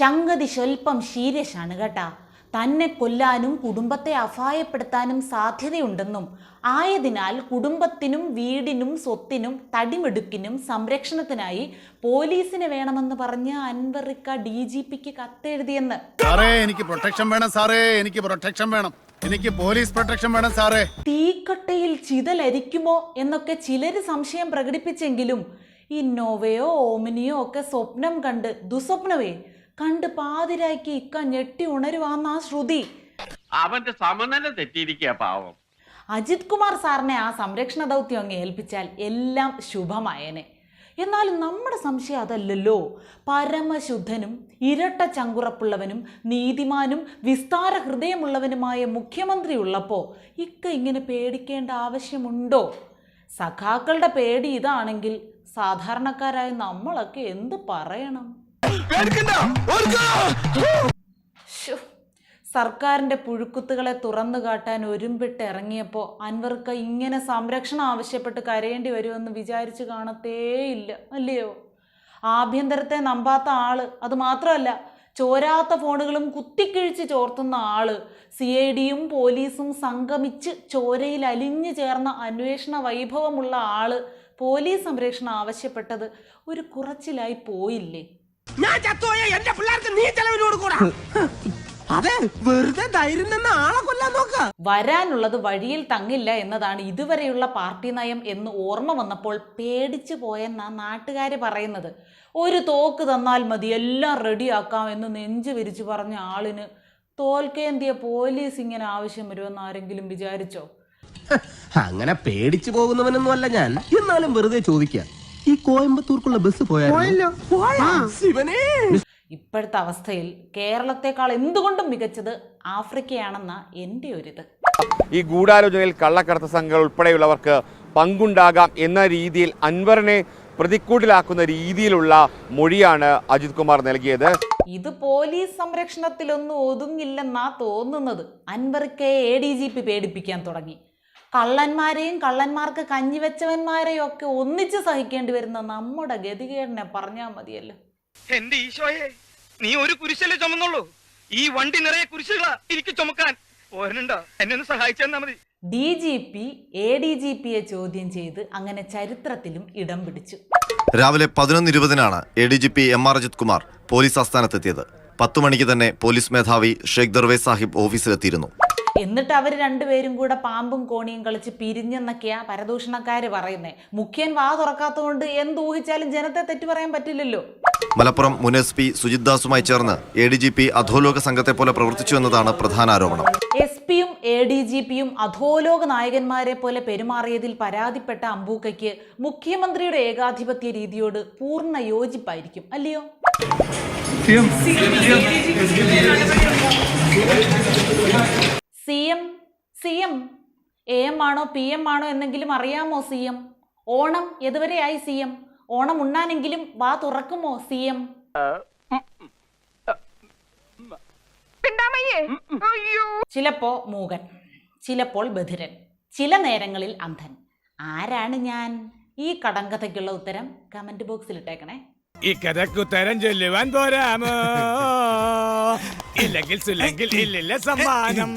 ശങ്കതി സ്വൽപ്പം ശീര്യശാണ് കേട്ടാ. തന്നെ കൊല്ലാനും കുടുംബത്തെ അപായപ്പെടുത്താനും സാധ്യതയുണ്ടെന്നും ആയതിനാൽ കുടുംബത്തിനും വീടിനും സ്വത്തിനും തടിമെടുക്കിനും സംരക്ഷണത്തിനായി പോലീസിനെ വേണമെന്ന് പറഞ്ഞ് അൻവറിക്ക ഡി ജി പിക്ക് കത്തെഴുതിയെന്ന്. എനിക്ക് പ്രൊട്ടക്ഷൻ വേണം സാറേ എനിക്ക് പ്രൊട്ടക്ഷൻ വേണം. എനിക്ക് പോലീസ് പ്രൊട്ടക്ഷൻ വേണം സാറേ. തീക്കട്ടയിൽ ചിതലരിക്കുമോ എന്നൊക്കെ ചിലര് സംശയം പ്രകടിപ്പിച്ചെങ്കിലും ഇന്നോവയോ ഓമിനിയോ ഒക്കെ സ്വപ്നം കണ്ട് ദുസ്വപ്നവേ കണ്ട് പാതിരാക്കി ഇക്ക ഞെട്ടി ആ ശ്രുതി. അവന്റെ സമനില തെറ്റിയിരിക്കുക പാവം. അജിത് കുമാർ സാറിനെ ആ സംരക്ഷണ ദൗത്യം അങ്ങ് ഏൽപ്പിച്ചാൽ എല്ലാം ശുഭമായേനെ. എന്നാൽ നമ്മുടെ സംശയം അതല്ലല്ലോ. പരമശുദ്ധനും ഇരട്ട ചങ്കുറപ്പുള്ളവനും നീതിമാനും വിസ്താര ഹൃദയമുള്ളവനുമായ മുഖ്യമന്ത്രി ഉള്ളപ്പോൾ ഇക്ക ഇങ്ങനെ പേടിക്കേണ്ട ആവശ്യമുണ്ടോ? സഖാക്കളുടെ പേടി ഇതാണെങ്കിൽ സാധാരണക്കാരായ നമ്മളൊക്കെ എന്ത് പറയണം. സർക്കാരിന്റെ പുഴുക്കുത്തുകളെ തുറന്നു കാട്ടാൻ ഒരുമ്പിട്ട് ഇറങ്ങിയപ്പോൾ അൻവർക്ക് ഇങ്ങനെ സംരക്ഷണം ആവശ്യപ്പെട്ട് കരയേണ്ടി വരുമെന്ന് വിചാരിച്ചു കാണത്തേയില്ല അല്ലയോ? ആഭ്യന്തരത്തെ നമ്പാത്ത ആൾ അത് മാത്രമല്ല ചോരാത്ത ഫോണുകളും കുത്തിക്കിഴിച്ച് ചോർത്തുന്ന ആൾ സി ഐ ഡിയും പോലീസും സംഗമിച്ച് ചോരയിൽ അലിഞ്ഞു ചേർന്ന അന്വേഷണ വൈഭവമുള്ള ആൾ പോലീസ് സംരക്ഷണം ആവശ്യപ്പെട്ടത് ഒരു കുറച്ചിലായി പോയില്ലേ? ഞാൻ ചത്തുപോയ എന്റെ പിള്ളേർക്ക് നീ ചെലവിന് കൊടുക്കൂടാ. അതെ വെറുതെ ധൈര്യം നിന്ന് ആളെ കൊല്ലാൻ നോക്ക. വരാനുള്ളത് വഴിയിൽ തങ്ങില്ല എന്നതാണ് ഇതുവരെയുള്ള പാർട്ടി നയം എന്ന് ഓർമ്മ വന്നപ്പോൾ പേടിച്ചു പോയെന്നാ നാട്ടുകാർ പറയുന്നത്. ഒരു തോക്ക് തന്നാൽ മതി എല്ലാം റെഡിയാക്കാം എന്ന് നെഞ്ചു വിരിച്ചു പറഞ്ഞ ആളിന് തോൽക്കേന്തിയ പോലീസ് ഇങ്ങനെ ആവശ്യം വരുമെന്ന് ആരെങ്കിലും വിചാരിച്ചോ? അങ്ങനെ പേടിച്ചു പോകുന്നവനൊന്നും അല്ല ഞാൻ. എന്നാലും വെറുതെ ചോദിക്കാം. ഈ കോയമ്പത്തൂർക്കുള്ള ബസ് പോയാലോ ശിവനേ. ഇപ്പോഴത്തെ അവസ്ഥയിൽ കേരളത്തെക്കാൾ എന്തുകൊണ്ടും മികച്ചത് ആഫ്രിക്കയാണെന്ന എന്റെ ഒരിത്. ഈ ഗൂഢാലോചനയിൽ കള്ളക്കടത്ത് സംഘങ്ങൾ ഉൾപ്പെടെയുള്ളവർക്ക് പങ്കുണ്ടാകാം എന്ന രീതിയിൽ അൻവറിനെ പ്രതിക്കൂട്ടിലാക്കുന്ന രീതിയിലുള്ള മൊഴിയാണ് അജിത് കുമാർ നൽകിയത്. ഇത് പോലീസ് സംരക്ഷണത്തിലൊന്നും ഒതുങ്ങില്ലെന്നാ തോന്നുന്നത്. അൻവർക്കെ എ ഡി ജി പി പേടിപ്പിക്കാൻ തുടങ്ങി. കള്ളന്മാരെയും കള്ളന്മാർക്ക് കഞ്ഞിവെച്ചവന്മാരെയും ഒക്കെ ഒന്നിച്ച് സഹിക്കേണ്ടി വരുന്ന നമ്മുടെ ഗതികേടിനെ പറഞ്ഞാൽ മതിയല്ലോ. എന്റെ ഈശോയെ നീ ഒരു കുരിശല്ലേ ചുമന്നുള്ളൂ? ഈ വണ്ടി നിറയെ കുരിശുകളാ എനിക്ക് ചുമക്കാൻ. എന്നെ ഒന്ന് സഹായിച്ചു തന്നാ മതി. D G P A D G പിയെ ചോദ്യം ചെയ്ത് അങ്ങനെ ചരിത്രത്തിലും ഇടം പിടിച്ചു. രാവിലെ പതിനൊന്ന് ഇരുപതിനാണ് A D G P M R Ajith Kumar police ആസ്ഥാനത്തെത്തിയത്. പത്തു മണിക്ക് തന്നെ പോലീസ് മേധാവി ഷെയ്ഖ് ദർവേ സാഹിബ് ഓഫീസിലെത്തിയിരുന്നു. എന്നിട്ട് അവർ രണ്ടുപേരും കൂടെ പാമ്പും കോണിയും കളിച്ച് പിരിഞ്ഞെന്നൊക്കെയാ പരദൂഷണക്കാർ പറയുന്നത് മുഖ്യൻ വാ തുറക്കാത്തതുകൊണ്ട് എന്ത് ഊഹിച്ചാലും ജനത്തെ തെറ്റു പറയാൻ പറ്റില്ലല്ലോ. മലപ്പുറം മുൻ എസ് പി സുജിത് ദാസുമായി ചേർന്ന് എ ഡി ജി പി അധോലോക സംഘത്തെ പോലെ പ്രവർത്തിച്ചു എന്നതാണ് പ്രധാന ആരോപണം. എസ് പിയും എ ഡി ജി പിയും അധോലോക നായകന്മാരെ പോലെ പെരുമാറിയതിൽ പരാതിപ്പെട്ട അമ്പൂക്കയ്ക്ക് മുഖ്യമന്ത്രിയുടെ ഏകാധിപത്യ രീതിയോട് പൂർണ യോജിപ്പായിരിക്കും അല്ലയോ? C M C M A M ആണോ പി എം ആണോ എന്നെങ്കിലും അറിയാമോ സി എം? ഓണം എതുവരെയായി സി എം? ഓണം ഉണ്ണാനെങ്കിലും വാ തുറക്കുമോ സി എം? ചിലപ്പോ മൂകൻ ചിലപ്പോൾ ബധിരൻ ചില നേരങ്ങളിൽ അന്ധൻ. ആരാണ് ഞാൻ? ഈ കടങ്കഥയ്ക്കുള്ള ഉത്തരം കമന്റ് ബോക്സിൽ ഇട്ടേക്കണേ. ഈ കഥക്ക് ഉത്തരം ചൊല്ലുവാൻ പോരാമോ? ഇല്ലെങ്കിൽ സുല്ലെങ്കിൽ ഇല്ലില്ല സമ്മാനം.